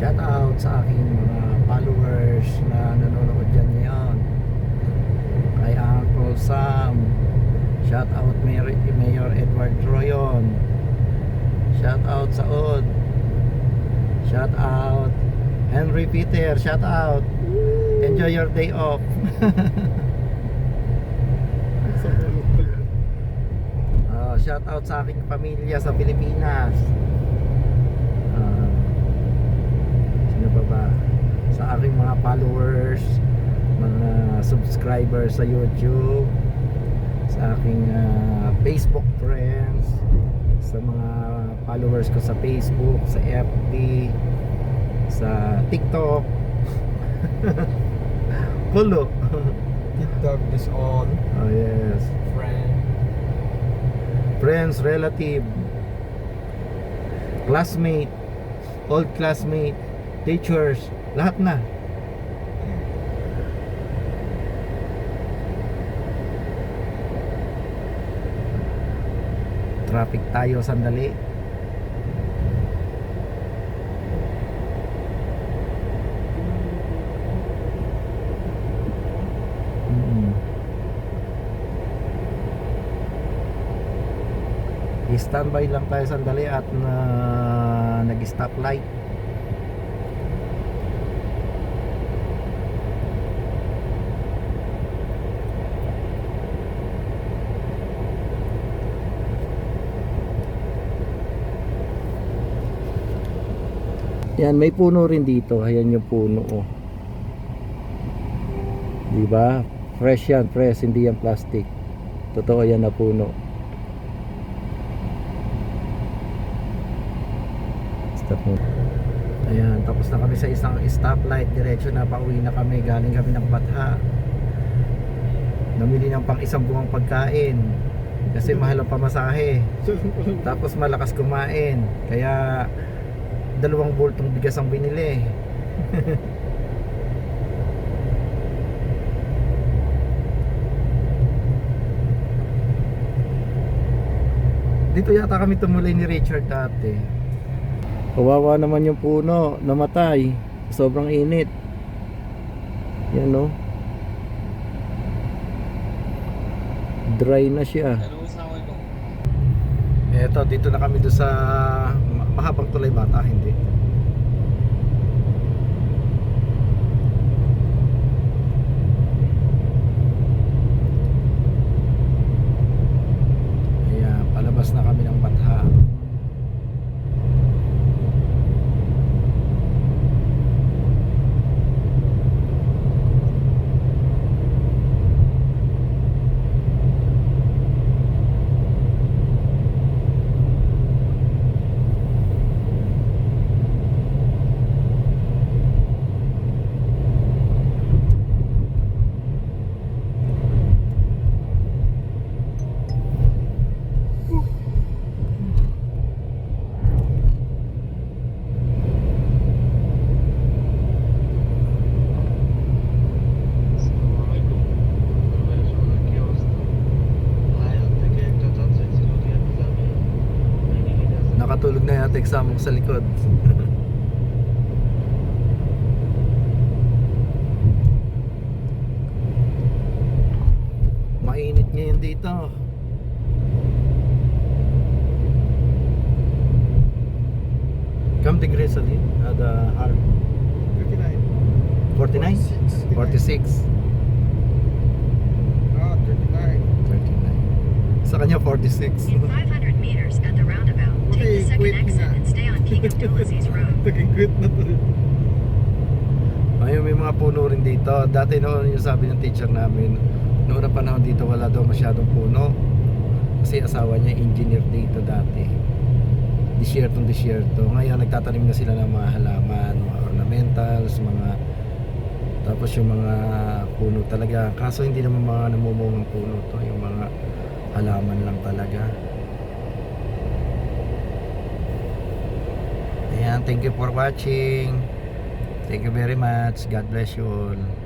shout out sa aking mga followers na nanonood dyan ngayon. Kay Uncle Sam. Shout out Mayor, Mayor Edward Royon shout out sa Od. Shout out Henry Peter. Shout out enjoy your day off. Ah, uh, shout out sa aking pamilya sa Pilipinas. Aking mga followers, mga subscribers sa YouTube, sa aking ah, Facebook friends, sa mga followers ko sa Facebook, sa FB, sa TikTok. Kulo. TikTok is on. oh yes. Friend. friends, relative, classmate, old classmate, teachers, lahat na. Traffic tayo sandali. Mm. I-standby lang tayo sandali at na nag-stop light. Yan, may puno rin dito. Ayan yung puno, oh. Di ba? Fresh yan, fresh, hindi yan plastic. Totoo yan na puno. Stop mo. Ayan, tapos na kami sa isang stoplight. Diretso na pauwi na kami. Galing kami ng Batha. Namili ng pang isang buwang pagkain. Kasi mahal ang pamasahe. Tapos malakas kumain. Kaya dalawang bultong bigas ang binili. Dito yata kami tumulay ni Richard dati. Kawawa naman yung puno, namatay. Sobrang init. Yan no. Dry na siya. Eto, dito na kami doon sa mahabang tulay bata, hindi. Nakatulog na yata eksamo ko sa likod. Mainit ngayon dito. Come degrees Ali at the harm. 39. 49? 46. Ah, 39. 39. Sa kanya 46. In 500 meters at the roundabout, exit na. quit na to. Ayun, may mga puno rin dito. Dati noon yung sabi ng teacher namin, noon na panahon dito wala daw masyadong puno. Kasi asawa niya engineer dito dati. Disyertong disyerto. Ngayon nagtatanim na sila ng mga halaman, mga ornamentals, mga tapos yung mga puno talaga. Kaso hindi naman mga namumungang puno to, yung mga halaman lang talaga. Ayan, thank you for watching. Thank you very much. God bless you all.